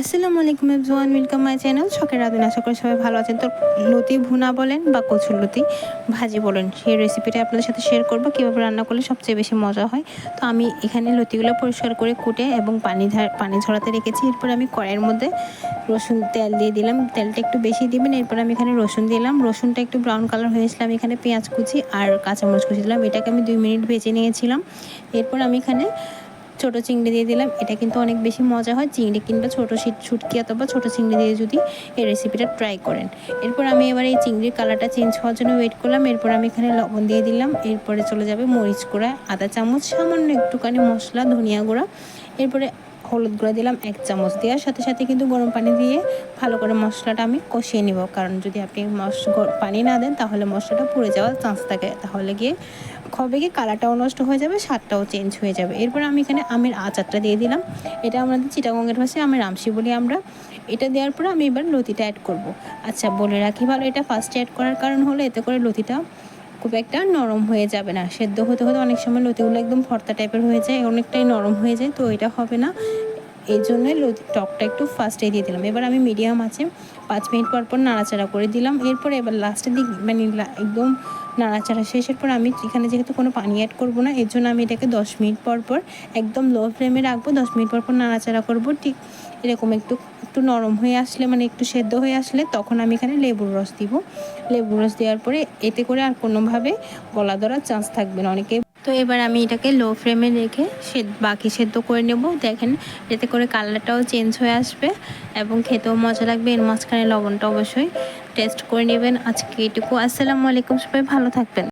আসসালামু আলাইকুম everyone welcome my channel শখের রাধুন আশা করি সবাই ভালো আছেন। তো লতি ভুনা বলেন বা কচুর লতি, ভাজি বলেন, সেই রেসিপিটা আপনাদের সাথে শেয়ার করব। কীভাবে রান্না করলে সবচেয়ে বেশি মজা হয়? তো আমি এখানে লতিগুলো পরিষ্কার করে কুটে এবং পানি পানি ঝরাতে রেখেছি। এরপর আমি কড়াইয়ের মধ্যে রসুন তেল দিয়ে দিলাম। তেলটা একটু বেশি দিবেন। এরপর আমি এখানে রসুন দিলাম। রসুনটা একটু ব্রাউন কালার হয়েছিল আমি এখানে পেঁয়াজ কুচি আর কাঁচামরিচ কুচি দিলাম। এটাকে আমি দুই মিনিট ভেজে নিয়েছিলাম। এরপর আমি এখানে ছোটো চিংড়ি দিয়ে দিলাম। এটা কিন্তু অনেক বেশি মজা হয়। চিংড়ি কিংবা ছোটো ছুটকি অথবা ছোটো চিংড়ি দিয়ে যদি এই রেসিপিটা ট্রাই করেন। এরপর আমি এবার এই চিংড়ির কালারটা চেঞ্জ হওয়ার জন্য ওয়েট করলাম। এরপর আমি এখানে লবণ দিয়ে দিলাম। এরপরে চলে যাবে মরিচ গুঁড়া, আদা চামচ, সামান্য একটুখানি মশলা, ধনিয়া গুঁড়া। এরপরে হলুদ গুঁড়া দিলাম, এক চামচ দেওয়ার সাথে সাথে কিন্তু গরম পানি দিয়ে ভালো করে মশলাটা আমি কষিয়ে নিব। কারণ যদি আপনি মশ পানি না দেন, তাহলে মশলাটা পুড়ে যাওয়ার চান্স থাকে। তাহলে গিয়ে হবে গিয়ে কালারটাও নষ্ট হয়ে যাবে, স্বাদটাও চেঞ্জ হয়ে যাবে। এরপর আমি এখানে আমের আচারটা দিয়ে দিলাম। এটা আমাদের চিটাগঙ্গের ভাষায় আমের আমসি বলি আমরা। এটা দেওয়ার পর আমি এবার লতিটা অ্যাড করব। আচ্ছা বলে রাখি ভালো, এটা ফার্স্ট অ্যাড করার কারণ হলো এতে করে লতিটা খুব একটা নরম হয়ে যাবে না। সেদ্ধ হতে হতে অনেক সময় লতিগুলো একদম ভর্তা টাইপের হয়ে যায়, অনেকটাই নরম হয়ে যায়, তো এটা হবে না। এই জন্যই টকটা একটু ফার্স্টে দিয়ে দিলাম। এবার আমি মিডিয়াম আছে, পাঁচ মিনিট পর পর নাড়াচাড়া করে দিলাম। এরপরে এবার লাস্টের দিক মানে একদম নাড়াচাড়া শেষের পর আমি এখানে যেহেতু কোনো পানি অ্যাড করব না, এর জন্য আমি এটাকে দশ মিনিট পর পর একদম লো ফ্লেমে রাখব। দশ মিনিট পর পর নাড়াচাড়া করব। ঠিক এরকম একটু একটু নরম হয়ে আসলে মানে একটু সেদ্ধ হয়ে আসলে তখন আমি এখানে লেবুর রস দিব। লেবুর রস দেওয়ার পরে এতে করে আর কোনোভাবে গলা ধরার চান্স থাকবে না। অনেকে তো এবার আমি এটাকে লো ফ্লেমে রেখে সে বাকি সেদ্ধ করে নেব। দেখেন যাতে করে কালারটাও চেঞ্জ হয়ে আসবে এবং খেতেও মজা লাগবে। এর মাঝখানে লবণটা অবশ্যই টেস্ট করে নেবেন। আজকে এটুকু। আসসালামু আলাইকুম। সবাই ভালো থাকবেন।